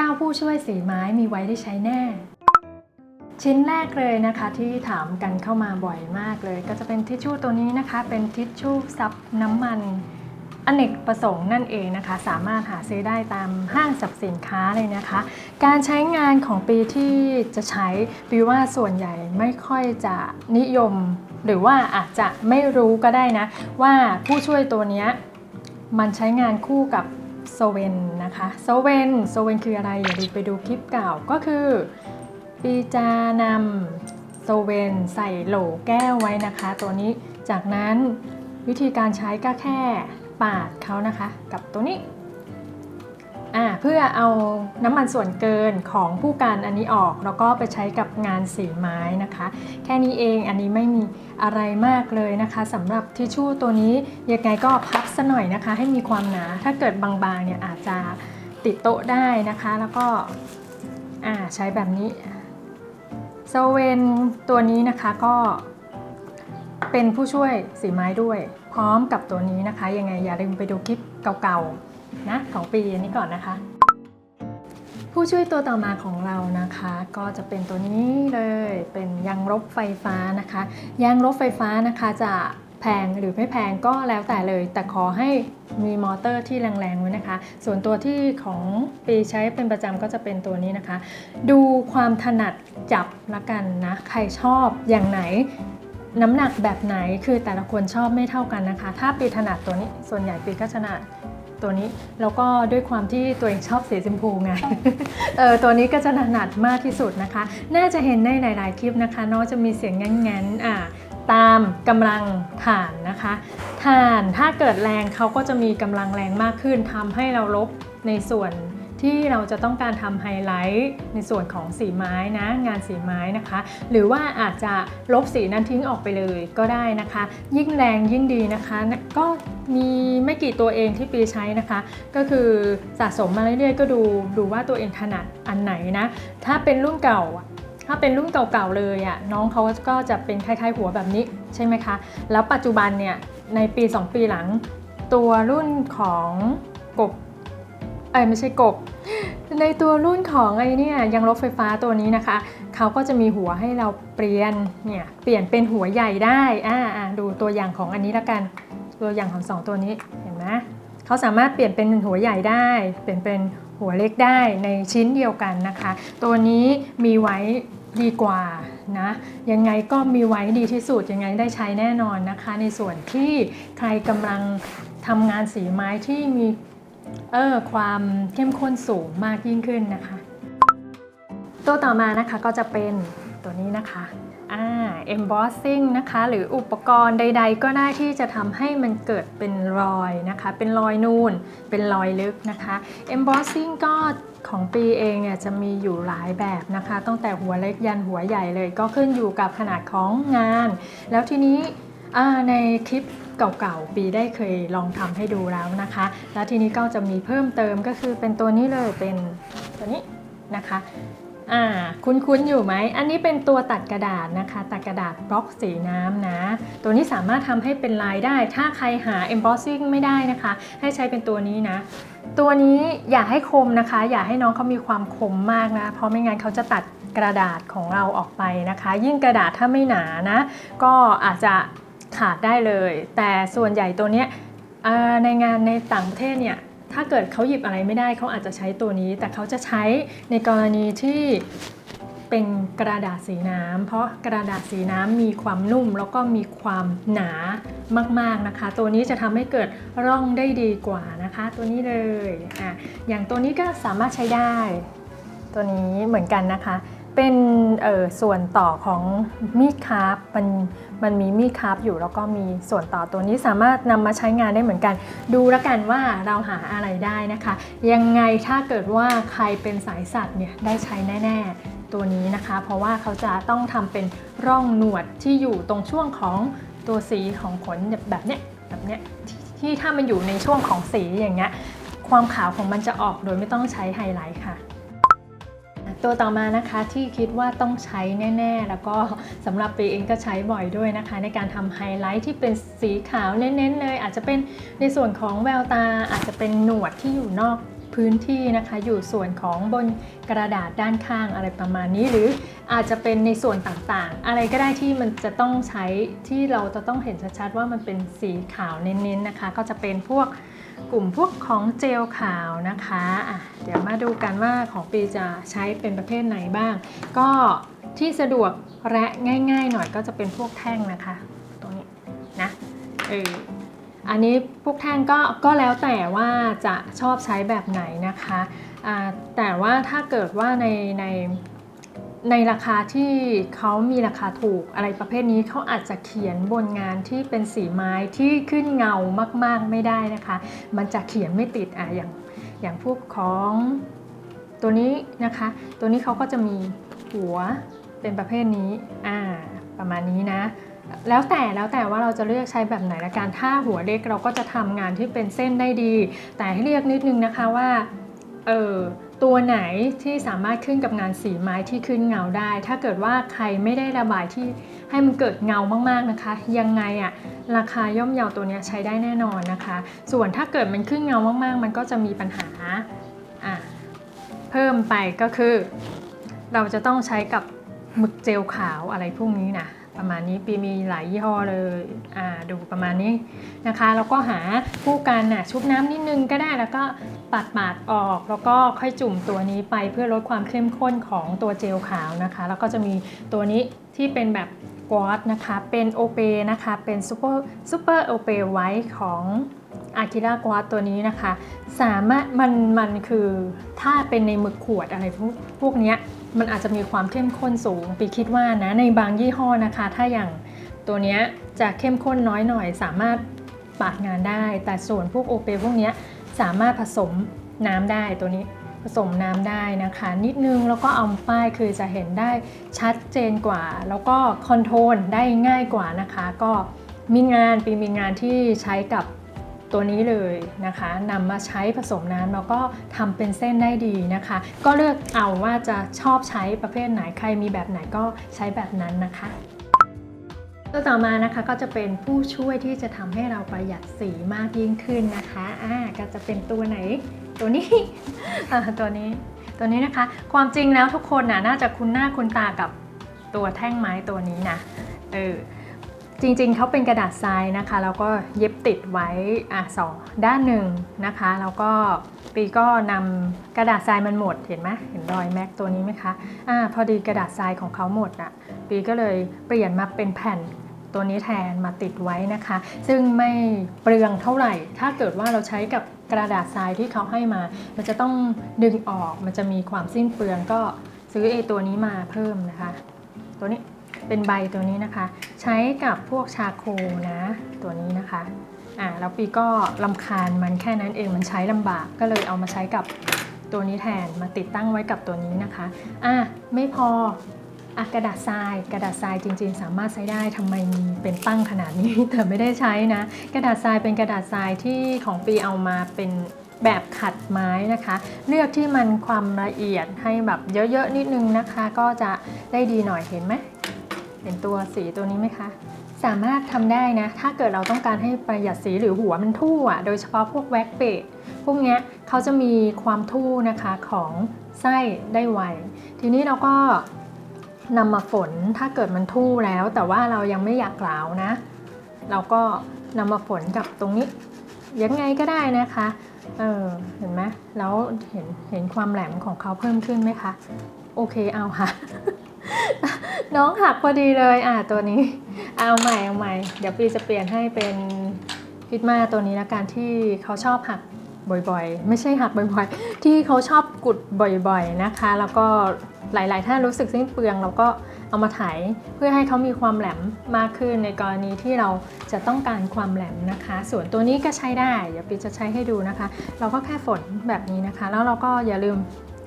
9 ผู้ช่วยสีไม้มีไว้ได้ใช้แน่ ชิ้นแรกเลยนะคะที่ถามกันเข้ามาบ่อยมากเลย ก็จะเป็นทิชชู่ตัวนี้นะคะ เป็นทิชชู่ซับน้ำมันอเนกประสงค์นั่นเองนะคะ สามารถหาซื้อได้ตามห้างสรรพสินค้าเลยนะคะ การใช้งานของปีที่จะใช้ปีว่าส่วนใหญ่ไม่ค่อยจะนิยม หรือว่าอาจจะไม่รู้ก็ได้นะ ว่าผู้ช่วยตัวนี้มันใช้งานคู่กับ โซเวนนะคะโซเวนโซเวนคืออะไรอย่าลืมไปดูคลิปเก่าก็คือปีจานำโซเวนใส่โหลแก้วไว้นะคะ ตัวนี้จากนั้นวิธีการใช้ก็แค่ปาดเขานะคะ กับตัวนี้ อ่าเพื่อเอาน้ำมันส่วนเกินของผู้การอันนี้ออก แล้วก็ไปใช้กับงานสีไม้นะคะ แค่นี้เองอันนี้ไม่มีอะไรมากเลยนะคะสำหรับทิชชู่ตัวนี้ยังไงก็พับซะหน่อยนะคะ ให้มีความหนาถ้าเกิดบางๆเนี่ยอาจจะติดโต๊ะได้นะคะ แล้วก็อ่าใช้แบบนี้โซเวนตัวนี้นะคะก็เป็นผู้ช่วยสีไม้ด้วย พร้อมกับตัวนี้นะคะ ยังไงอย่าลืมไปดูคลิปเก่าๆ นะของปีนี้ก่อนนะคะ ผู้ช่วยตัวต่อมาของเรานะคะ ก็จะเป็นตัวนี้เลยเป็นยางลบไฟฟ้านะคะยางลบไฟฟ้านะคะจะแพงหรือไม่แพงก็แล้วแต่เลย แต่ขอให้มีมอเตอร์ที่แรงๆไว้นะคะ ส่วนตัวที่ของปีใช้เป็นประจำก็จะเป็นตัวนี้นะคะ ดูความถนัดจับละกันนะ ใครชอบอย่างไหนน้ำหนักแบบไหนคือแต่ละคนชอบไม่เท่ากันนะคะ ถ้าปีถนัดตัวนี้ส่วนใหญ่ปีก็ถนัด ตัวนี้ แล้วก็ด้วยความที่ตัวเองชอบสีชมพูไง เออตัวนี้ก็จะถนัดมากที่สุดนะคะ น่าจะเห็นในหลาย ๆ คลิปนะคะเนอกจะมีเสียงแง้นๆอ่าตามกำลังฐานนะคะฐานถ้าเกิดแรงเขาก็จะมีกำลังแรงมากขึ้นทำให้เราลบในส่วน ที่เราจะต้องการทำไฮไลท์ในส่วนของสีไม้นะงานสีไม้นะคะ หรือว่าอาจจะลบสีนั้นทิ้งออกไปเลยก็ได้นะคะ ยิ่งแรงยิ่งดีนะคะ ก็มีไม่กี่ตัวเองที่ปีใช้นะคะ ก็คือสะสมมาเรื่อยๆ ก็ดูดูว่าตัวเองถนัดอันไหนนะ ถ้าเป็นรุ่นเก่าถ้าเป็นรุ่นเก่าๆเลยอะน้องเขาก็จะเป็นคล้ายๆหัวแบบนี้ใช่ไหมคะ แล้วปัจจุบันเนี่ยในปี 2 ปีหลัง ตัวรุ่นของกบ ไอยไม่ใช่กบ ในตัวรุ่นของไอเนี่ยังรถไฟฟ้าตัวนี้นะคะ เขาก็จะมีหัวให้เราเปลี่ยนเนี่ยเปลี่ยนเป็นหัวใหญ่ได้อ่าดูตัวอย่างของอันนี้ละกัน ตัวอย่างของสองตัวนี้เห็นไหมเขาสามารถเปลี่ยนเป็นหัวใหญ่ได้ เปลี่ยนเป็นหัวเล็กได้ในชิ้นเดียวกันนะคะ ตัวนี้มีไว้ดีกว่านะยังไงก็มีไว้ดีที่สุดยังไงได้ใช้แน่นอนนะคะ ในส่วนที่ใครกำลังทำงานสีไม้ที่มี เออความเข้มข้นสูงมากยิ่งขึ้นนะคะ ตัวต่อมานะคะก็จะเป็นตัวนี้นะคะอ่า embossing นะคะ หรืออุปกรณ์ใด ๆ ก็ได้ที่จะทำให้มันเกิดเป็นรอยนะคะ เป็นรอยนูน เป็นรอยลึกนะคะ embossing ก็ของปีเองเนี่ยจะมีอยู่หลายแบบนะคะ ตั้งแต่หัวเล็กยันหัวใหญ่เลย ก็ขึ้นอยู่กับขนาดของงาน แล้วทีนี้อ่าในคลิป เก่าๆ ปีได้เคยลองทำให้ดูแล้วนะคะ แล้วทีนี้ก็จะมีเพิ่มเติมก็คือเป็นตัวนี้เลยเป็นตัวนี้นะคะอ่าคุ้นๆอยู่ไหม อันนี้เป็นตัวตัดกระดาษนะคะ ตัดกระดาษบล็อกสีน้ำนะ ตัวนี้สามารถทำให้เป็นลายได้ ถ้าใครหา embossing ไม่ได้นะคะ ให้ใช้เป็นตัวนี้นะ ตัวนี้อย่าให้คมนะคะ อย่าให้น้องเขามีความคมมากนะ เพราะไม่งั้นเขาจะตัดกระดาษของเราออกไปนะคะ ยิ่งกระดาษถ้าไม่หนานะ ก็อาจจะ ขาดได้เลย แต่ส่วนใหญ่ตัวเนี้ยในงานในต่างประเทศเนี่ยถ้าเกิดเขาหยิบอะไรไม่ได้เขาอาจจะใช้ตัวนี้ แต่เขาจะใช้ในกรณีที่เป็นกระดาษสีน้ำเพราะกระดาษสีน้ำมีความนุ่มแล้วก็มีความหนามากๆนะคะ ตัวนี้จะทำให้เกิดร่องได้ดีกว่านะคะ ตัวนี้เลยอะอย่างตัวนี้ก็สามารถใช้ได้ ตัวนี้เหมือนกันนะคะ เป็นส่วนต่อของมีดคาร์บมันมันมีมีดคาร์บอยู่แล้วก็มีส่วนต่อตัวนี้สามารถนำมาใช้งานได้เหมือนกัน ดูแล้วกันว่าเราหาอะไรได้นะคะ ยังไงถ้าเกิดว่าใครเป็นสายสัตว์เนี่ยได้ใช้แน่ๆตัวนี้นะคะ เพราะว่าเขาจะต้องทำเป็นร่องหนวดที่อยู่ตรงช่วงของตัวสีของขนแบบเนี้ยแบบเนี้ยที่ถ้ามันอยู่ในช่วงของสีอย่างเงี้ยความขาวของมันจะออกโดยไม่ต้องใช้ไฮไลท์ค่ะ ตัวต่อมานะคะที่คิดว่าต้องใช้แน่ ๆ แล้วก็สำหรับปีเองก็ใช้บ่อยด้วยนะคะ ในการทำไฮไลท์ที่เป็นสีขาวเน้น ๆ เลย อาจจะเป็นในส่วนของแววตา อาจจะเป็นหนวดที่อยู่นอกพื้นที่นะคะอยู่ส่วนของบนกระดาษด้านข้างอะไรประมาณนี้ หรืออาจจะเป็นในส่วนต่างๆ อะไรก็ได้ที่มันจะต้องใช้ที่เราจะต้องเห็นชัดๆว่ามันเป็นสีขาวเน้นๆนะคะ ก็จะเป็นพวก กลุ่มพวกของเจลขาวนะคะะเดี๋ยวมาดูกันว่าของปีจะใช้เป็นประเภทไหนบ้าง ก็ที่สะดวกและง่าย ๆ หน่อยก็จะเป็นพวกแท่งนะคะ ตรงนี้นะเอออันนี้พวกแท่งก็ก็แล้วแต่ว่าจะชอบใช้แบบไหนนะคะ แต่ว่าถ้าเกิดว่าในใน ในราคาที่เขามีราคาถูกอะไรประเภทนี้เขาอาจจะเขียนบนงานที่เป็นสีไม้ที่ขึ้นเงามาก ๆไม่ได้นะคะ มันจะเขียนไม่ติดอะอย่างอย่างพวกของตัวนี้นะคะ ตัวนี้เขาก็จะมีหัวเป็นประเภทนี้อ่าประมาณนี้นะ แล้วแต่แล้วแต่ว่าเราจะเลือกใช้แบบไหนละกันถ้าหัวเล็กเราก็จะทำงานที่เป็นเส้นได้ดี แต่ให้เลือกนิดนึงนะคะว่าเออ ตัวไหนที่สามารถขึ้นกับงานสีไม้ที่ขึ้นเงาได้ ถ้าเกิดว่าใครไม่ได้ระบายที่ให้มันเกิดเงามากๆนะคะ ยังไงอะราคาย่อมเยาตัวนี้ใช้ได้แน่นอนนะคะ ส่วนถ้าเกิดมันขึ้นเงามากๆ มันก็จะมีปัญหาอะเพิ่มไปก็คือ เราจะต้องใช้กับหมึกเจลขาวอะไรพวกนี้นะประมาณนี้ปีมีหลายยี่ห้อเลยอ่าดูประมาณนี้นะคะ แล้วก็หาคู่กันนะชุบน้ำนิดนึงก็ได้แล้วก็ ปัดปาดออก แล้วก็ค่อยจุ่มตัวนี้ไปเพื่อลดความเข้มข้นของตัวเจลขาวนะคะ แล้วก็จะมีตัวนี้ที่เป็นแบบกวอตนะคะ เป็นโอเปนะคะ เป็นซูเปอร์ซูเปอร์โอเปไว้ของอากิรากวอตตัวนี้นะคะ สามารถมันมันคือถ้าเป็นในหมึกขวดอะไรพวกพวกเนี้ยมันอาจจะมีความเข้มข้นสูงปีคิดว่านะในบางยี่ห้อนะคะ ถ้าอย่างตัวเนี้ยจะเข้มข้นน้อยหน่อย สามารถปาดงานได้ แต่ส่วนพวกโอเปพวกเนี้ย สามารถผสมน้ำได้ตัวนี้ผสมน้ำได้นะคะ นิดนึงแล้วก็เอาป้ายคือจะเห็นได้ชัดเจนกว่า แล้วก็คอนโทรลได้ง่ายกว่านะคะ ก็มีงานปีมีงานที่ใช้กับตัวนี้เลยนะคะนำมาใช้ผสมน้ำแล้วก็ทำเป็นเส้นได้ดีนะคะ ก็เลือกเอาว่าจะชอบใช้ประเภทไหนใครมีแบบไหนก็ใช้แบบนั้นนะคะ ตัวต่อมานะคะก็จะเป็นผู้ช่วยที่จะทำให้เราประหยัดสีมากยิ่งขึ้นนะคะอ่าก็จะเป็นตัวไหน ตัวนี้ตัวนี้ ตัวนี้นะคะ ความจริงแล้วทุกคนน่ะน่าจะคุ้นหน้าคุ้นตากับตัวแท่งไม้ตัวนี้นะเออจริงๆเขาเป็นกระดาษทรายนะคะแล้วก็เย็บติดไว้อะสองด้านหนึ่งนะคะแล้วก็ปีก็นำกระดาษทรายมันหมดเห็นไหมเห็นรอยแม็กตัวนี้ไหมคะอ่าพอดีกระดาษทรายของเขาหมดอะปีก็เลยเปลี่ยนมาเป็นแผ่น ตัวนี้แทนมาติดไว้นะคะ ซึ่งไม่เปลืองเท่าไหร่ ถ้าเกิดว่าเราใช้กับกระดาษทรายที่เขาให้มา มันจะต้องดึงออกมันจะมีความสิ้นเปลืองก็ซื้อไอตัวนี้มาเพิ่มนะคะ ตัวนี้เป็นใบตัวนี้นะคะ ใช้กับพวกชาโคนะตัวนี้นะคะอ่าแล้วปีก็ลำคาญมันแค่นั้นเองมันใช้ลำบากก็เลยเอามาใช้กับตัวนี้แทนมาติดตั้งไว้กับตัวนี้นะคะอะไม่พอ อะกระดาษทรายกระดาษทรายจริง ๆ สามารถใช้ได้ทำไมมีเป็นตั้งขนาดนี้แต่ไม่ได้ใช้นะ กระดาษทรายเป็นกระดาษทรายที่ของปีเอามาเป็นแบบขัดไม้นะคะ เลือกที่มันความละเอียดให้แบบเยอะๆนิดนึงนะคะ ก็จะได้ดีหน่อยเห็นไหมเห็นตัวสีตัวนี้ไหมคะสามารถทำได้นะ ถ้าเกิดเราต้องการให้ประหยัดสีหรือหัวมันทู่อะ โดยเฉพาะพวกแว็กเปดพวกเนี้ยเขาจะมีความทู่นะคะของไส้ได้ไว ทีนี้เราก็ นำมาฝนถ้าเกิดมันทู่แล้ว แต่ว่าเรายังไม่อยากกล่าวนะ เราก็นำมาฝนกับตรงนี้ยังไงก็ได้นะคะเออเห็นไหมแล้วเห็นเห็นความแหลมของเขาเพิ่มขึ้นไหมคะ โอเคเอาค่ะ น้องหักพอดีเลยอะตัวนี้ เอาใหม่เอาใหม่ เดี๋ยวปีจะเปลี่ยนให้เป็นพิดมาตัวนี้ละกันที่เขาชอบหักบ่อยๆ ไม่ใช่หักบ่อยๆ ที่เขาชอบกุดบ่อยๆนะคะ แล้วก็ หลาย ๆ ท่านรู้สึกสิ้นเปลืองเราก็เอามาไถเพื่อให้เขามีความแหลมมากขึ้นในกรณีที่เราจะต้องการความแหลมนะคะ ส่วนตัวนี้ก็ใช้ได้เดี๋ยวปีจะใช้ให้ดูนะคะ เราก็แค่ฝนแบบนี้นะคะ แล้วเราก็อย่าลืม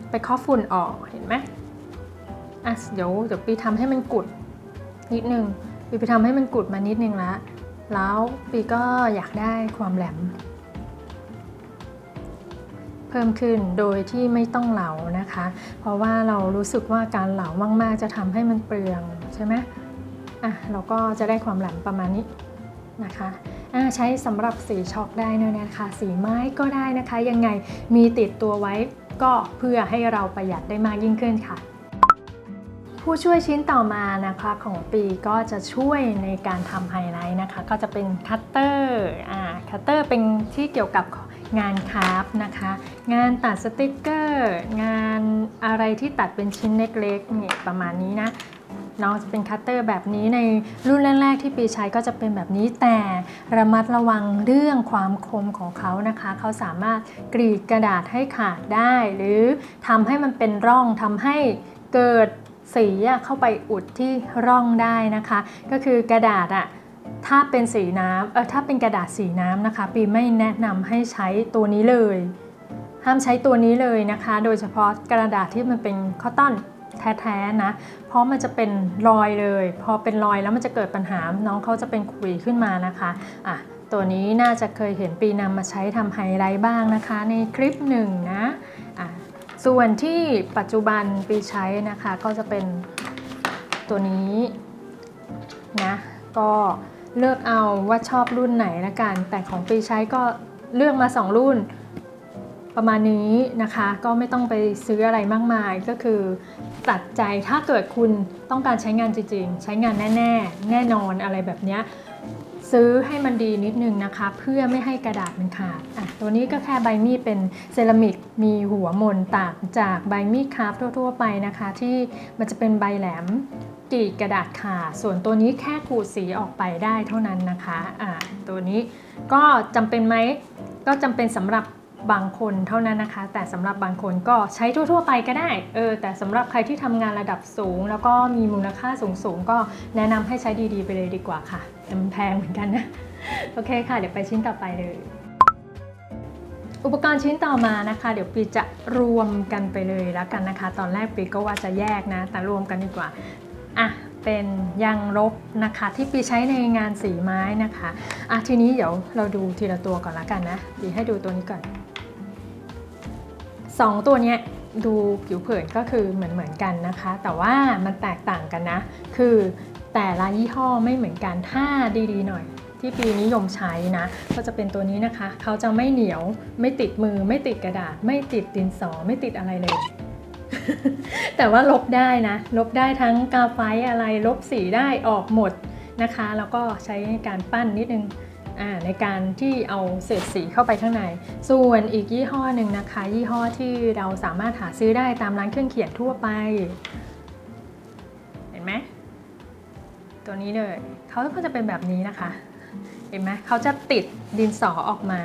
ไปเคาะฝุ่นออกเห็นไหมอะเดี๋ยวเดี๋ยวปีทำให้มันกุดนิดนึงปีไปทำให้มันกุดมานิดนึงแล้วแล้วปีก็อยากได้ความแหลม พิ่มขึ้นโดยที่ไม่ต้องเหลานะคะ เพราะว่าเรารู้สึกว่าการเหลามาก ๆ จะทำให้มันเปลืองใช่ไหมอะเราก็จะได้ความแหลมประมาณนี้นะคะอ่าใช้สำหรับสีช็อกได้นะนะคะ สีไม้ก็ได้นะคะ ยังไงมีติดตัวไว้ก็เพื่อให้เราประหยัดได้มากยิ่งขึ้นค่ะ ผู้ช่วยชิ้นต่อมานะคะของปีก็จะช่วยในการทำไฮไลท์นะคะ ก็จะเป็นคัตเตอร์อ่าคัตเตอร์เป็นที่เกี่ยวกับ งานคราฟนะคะ งานตัดสติกเกอร์ งานอะไรที่ตัดเป็นชิ้นเล็กๆเนี่ยประมาณนี้นะน้องจะเป็นคัตเตอร์แบบนี้ในรุ่นแรกๆที่ปีใช้ก็จะเป็นแบบนี้แต่ระมัดระวังเรื่องความคมของเขานะคะ เขาสามารถกรีดกระดาษให้ขาดได้ หรือทำให้มันเป็นร่องทำให้เกิดสีเข้าไปอุดที่ร่องได้นะคะ ก็คือกระดาษอะ ถ้าเป็นสีน้ำเออถ้าเป็นกระดาษสีน้ำนะคะ ปีไม่แนะนำให้ใช้ตัวนี้เลย ห้ามใช้ตัวนี้เลยนะคะ โดยเฉพาะกระดาษที่มันเป็นคอตตอนแท้ๆนะ เพราะมันจะเป็นรอยเลย พอเป็นรอยแล้วมันจะเกิดปัญหา น้องเขาจะเป็นขุยขึ้นมานะคะอะตัวนี้น่าจะเคยเห็นปีนำมาใช้ทำไฮไลท์บ้างนะคะ ในคลิปหนึ่งนะอะส่วนที่ปัจจุบันปีใช้นะคะก็จะเป็นตัวนี้นะก็ เลือกเอาว่าชอบรุ่นไหนละกัน แต่ของปีใช้ก็เลือกมา 2 รุ่นประมาณนี้นะคะก็ไม่ต้องไปซื้ออะไรมากมายก็คือ ตัดใจถ้าเกิดคุณต้องการใช้งานจริง ๆ ใช้งานแน่ ๆ แน่นอนอะไรแบบนี้ซื้อให้มันดีนิดนึงนะคะ เพื่อไม่ให้กระดาษมันขาดอะตัวนี้ก็แค่ใบมีดเป็นเซรามิกมีหัวมนต่างจากใบมีดคราฟทั่ว ๆ ไปนะคะ ที่มันจะเป็นใบแหลม กรีดกระดาษขาดส่วนตัวนี้แค่ขูดสีออกไปได้เท่านั้นนะคะอะตัวนี้ก็จำเป็นไหมก็จำเป็นสำหรับบางคนเท่านั้นนะคะ แต่สำหรับบางคนก็ใช้ทั่ว ๆ ไปก็ได้เออแต่สำหรับใครที่ทำงานระดับสูง แล้วก็มีมูลค่าสูงๆ ก็แนะนำให้ใช้ดีๆ ไปเลยดีกว่าค่ะแต่มันแพงเหมือนกันนะ โอเคค่ะ เดี๋ยวไปชิ้นต่อไปเลย อุปกรณ์ชิ้นต่อมานะคะ เดี๋ยวปีจะรวมกันไปเลยแล้วกันนะคะ ตอนแรกปีก็ว่าจะแยกนะ แต่รวมกันดีกว่า อะเป็นยางลบนะคะที่ปีใช้ในงานสีไม้นะคะอะทีนี้เดี๋ยวเราดูทีละตัวก่อนละกันนะปีให้ดูตัวนี้ก่อนสองตัวเนี้ยดูผิวเผินก็คือเหมือนเหมือนกันนะคะ แต่ว่ามันแตกต่างกันนะ คือแต่ละยี่ห้อไม่เหมือนกันถ้าดีๆหน่อย ที่ปีนิยมใช้นะ ก็จะเป็นตัวนี้นะคะ เขาจะไม่เหนียวไม่ติดมือไม่ติดกระดาษ ไม่ติดดินสอไม่ติดอะไรเลย แต่ว่าลบได้นะ ลบได้ทั้งกาไฟอะไรลบสีได้ออกหมดนะคะ แล้วก็ใช้ในการปั้นนิดนึงอ่าในการที่เอาเศษสีเข้าไปข้างใน ส่วนอีกยี่ห้อหนึ่งนะคะ ยี่ห้อที่เราสามารถหาซื้อได้ตามร้านเครื่องเขียนทั่วไป เห็นไหมตัวนี้เลยเขาก็จะเป็นแบบนี้นะคะ เห็นไหมเขาจะติดดินสอออกมา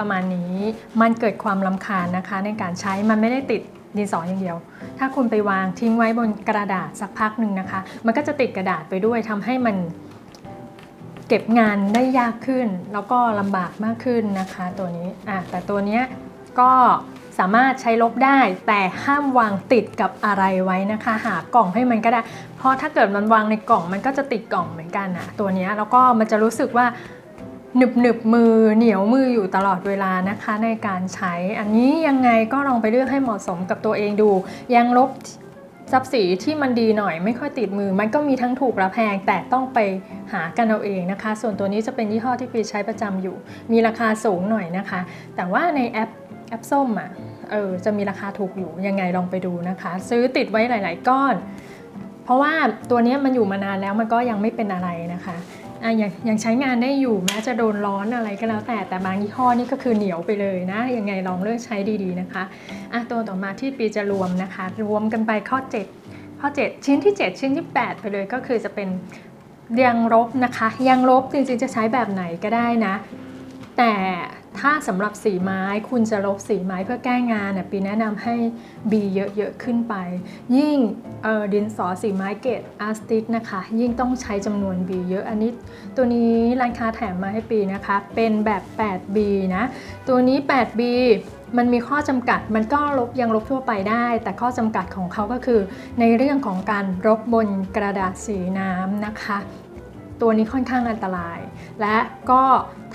ประมาณนี้มันเกิดความลำคาญนะคะ ในการใช้มันไม่ได้ติดดินสออย่างเดียว ถ้าคุณไปวางทิ้งไว้บนกระดาษสักพักหนึ่งนะคะ มันก็จะติดกระดาษไปด้วยทำให้มันเก็บงานได้ยากขึ้น แล้วก็ลำบากมากขึ้นนะคะตัวนี้อะแต่ตัวเนี้ยก็สามารถใช้ลบได้ แต่ห้ามวางติดกับอะไรไว้นะคะ หากล่องให้มันก็ได้ เพราะถ้าเกิดมันวางในกล่องมันก็จะติดกล่องเหมือนกันนะตัวนี้แล้วก็มันจะรู้สึกว่า หนึบหนึบมือเหนียวมืออยู่ตลอดเวลานะคะในการใช้ อันนี้ยังไงก็ลองไปเลือกให้เหมาะสมกับตัวเองดู ยังลบซับสีที่มันดีหน่อยไม่ค่อยติดมือ มันก็มีทั้งถูกและแพงแต่ต้องไปหากันเอาเองนะคะ ส่วนตัวนี้จะเป็นยี่ห้อที่ปีใช้ประจำอยู่ มีราคาสูงหน่อยนะคะ แต่ว่าในแอปแอปส้มอะเออจะมีราคาถูกอยู่ยังไงลองไปดูนะคะ ซื้อติดไว้หลาย ๆ ก้อน เพราะว่าตัวนี้มันอยู่มานานแล้วมันก็ยังไม่เป็นอะไรนะคะ อะยังยังใช้งานได้อยู่แม้จะโดนร้อนอะไรก็แล้วแต่แต่บางยี่ห้อนี่ก็คือเหนียวไปเลยนะ ยังไงลองเลือกใช้ดีๆนะคะอะตัวต่อมาที่ปีจะรวมนะคะ รวมกันไปข้อ 7 ข้อ 7 ชิ้นที่ 7 ชิ้นที่ 8 ไปเลยก็คือจะเป็นยางลบนะคะยางลบจริงๆจะใช้แบบไหนก็ได้นะ แต่ ถ้าสำหรับสีไม้คุณจะลบสีไม้เพื่อแก้งานปีแนะนำให้บีเยอะๆขึ้นไป ยิ่งดินสอสีไม้เกรดอาร์ติสนะคะ ยิ่งต้องใช้จำนวนบีเยอะอันนี้ ตัวนี้ร้านค้าแถมมาให้ปีนะคะ เป็นแบบ 8B นะ ตัวนี้ 8B มันมีข้อจำกัดมันก็ลบยังลบทั่วไปได้ แต่ข้อจำกัดของเขาก็คือในเรื่องของการรบบนกระดาษสีน้ำนะคะ ตัวนี้ค่อนข้างอันตราย และก็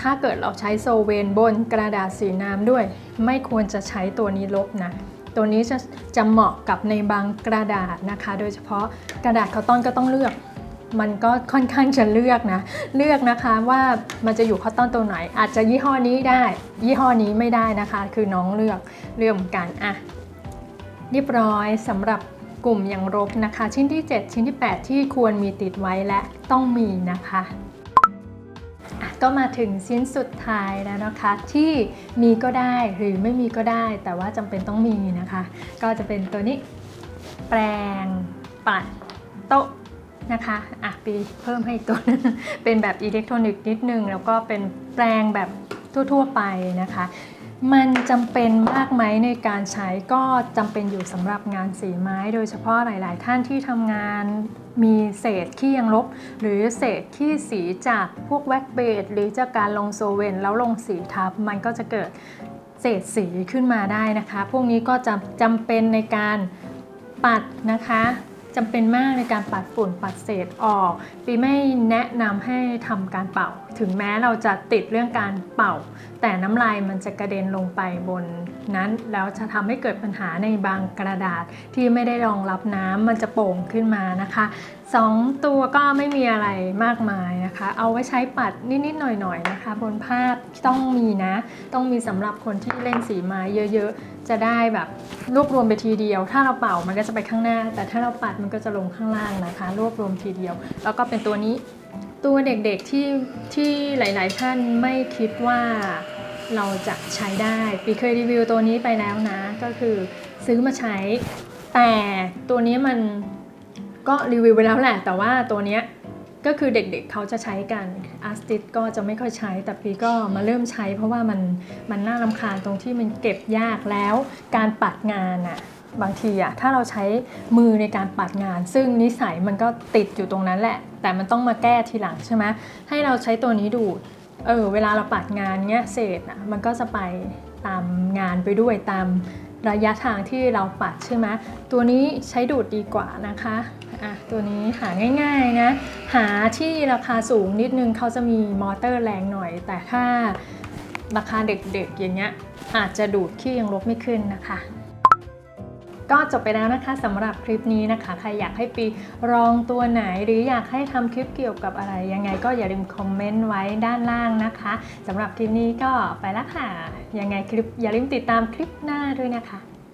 ถ้าเกิดเราใช้โซเวนบนกระดาษสีน้ำด้วย ไม่ควรจะใช้ตัวนี้ลบนะ ตัวนี้จะจะเหมาะกับในบางกระดาษนะคะ โดยเฉพาะกระดาษคาร์ตอนก็ต้องเลือก มันก็ค่อนข้างจะเลือกนะ เลือกนะคะว่ามันจะอยู่คอตตอนตัวไหน อาจจะยี่ห้อนี้ได้ ยี่ห้อนี้ไม่ได้นะคะ คือน้องเลือกเลือกเหมือนกันอะเรียบร้อยสำหรับกลุ่มอย่างรบนะคะ ชิ้นที่ 7 ชิ้นที่ 8 ที่ควรมีติดไว้และต้องมีนะคะ ก็มาถึงชิ้นสุดท้ายแล้วนะคะ ที่มีก็ได้หรือไม่มีก็ได้ แต่ว่าจำเป็นต้องมีนะคะ ก็จะเป็นตัวนี้แปรงปัดโต๊ะนะคะอะปีเพิ่มให้ตัวนึงเป็นแบบอิเล็กทรอนิกส์นิดนึง แล้วก็เป็นแปรงแบบทั่ว ๆ ไปนะคะ มันจำเป็นมากไหมในการใช้ก็จำเป็นอยู่สำหรับงานสีไม้ โดยเฉพาะหลาย ๆ ท่านที่ทำงานมีเศษขี้ยังลบ หรือเศษขี้สีจากพวกแว็กเบดหรือจากการลงโซเวนแล้วลงสีทับ มันก็จะเกิดเศษสีขึ้นมาได้นะคะ พวกนี้ก็จะจำเป็นในการปัดนะคะ จำเป็นมากในการปัดฝุ่นปัดเศษออก ปีไม่แนะนำให้ทำการเป่า ถึงแม้เราจะติดเรื่องการเป่า แต่น้ำลายมันจะกระเด็นลงไปบนนั้น แล้วจะทำให้เกิดปัญหาในบางกระดาษที่ไม่ได้รองรับน้ำมันจะโป่งขึ้นมานะคะสองตัวก็ไม่มีอะไรมากมายนะคะ เอาไว้ใช้ปัดนิดๆหน่อยๆนะคะ บนภาพต้องมีนะ ต้องมีสำหรับคนที่เล่นสีไม้เยอะๆ จะได้แบบรวบรวมไปทีเดียว ถ้าเราเป่ามันก็จะไปข้างหน้า แต่ถ้าเราปัดมันก็จะลงข้างล่างนะคะ รวบรวมทีเดียว แล้วก็เป็นตัวนี้ตัวเด็กๆที่ที่หลาย ๆ ท่านไม่คิดว่าเราจะใช้ได้ปีเคยรีวิวตัวนี้ไปแล้วนะ ก็คือซื้อมาใช้แต่ตัวนี้มัน ก็รีวิวไปแล้วแหละ แต่ว่าตัวเนี้ยก็คือเด็กๆเขาจะใช้กันอาร์ติสก็จะไม่ค่อยใช้ แต่ปีก็มาเริ่มใช้ เพราะว่ามันมันน่ารำคาญตรงที่มันเก็บยากแล้ว การปัดงานอะบางทีอะถ้าเราใช้มือในการปัดงาน ซึ่งนิสัยมันก็ติดอยู่ตรงนั้นแหละ แต่มันต้องมาแก้ทีหลังใช่ไหมให้เราใช้ตัวนี้ดูเออเวลาเราปัดงานเนี้ยเศษอะมันก็จะไปตามงานไปด้วยตามระยะทางที่เราปัดใช่ไหมตัวนี้ใช้ดูดดีกว่านะคะ อะตัวนี้หาง่ายๆนะ หาที่ราคาสูงนิดนึงเขาจะมีมอเตอร์แรงหน่อย แต่ถ้าราคาเด็กๆอย่างเงี้ยอาจจะดูดขี้ยังลบไม่ขึ้นนะคะก็จบไปแล้วนะคะสำหรับคลิปนี้นะคะ ใครอยากให้ปีลองตัวไหน หรืออยากให้ทำคลิปเกี่ยวกับอะไร ยังไงก็อย่าลืมคอมเมนต์ไว้ด้านล่างนะคะสำหรับคลิปนี้ก็ไปแล้วค่ะ ยังไงคลิปอย่าลืมติดตามคลิปหน้าด้วยนะคะ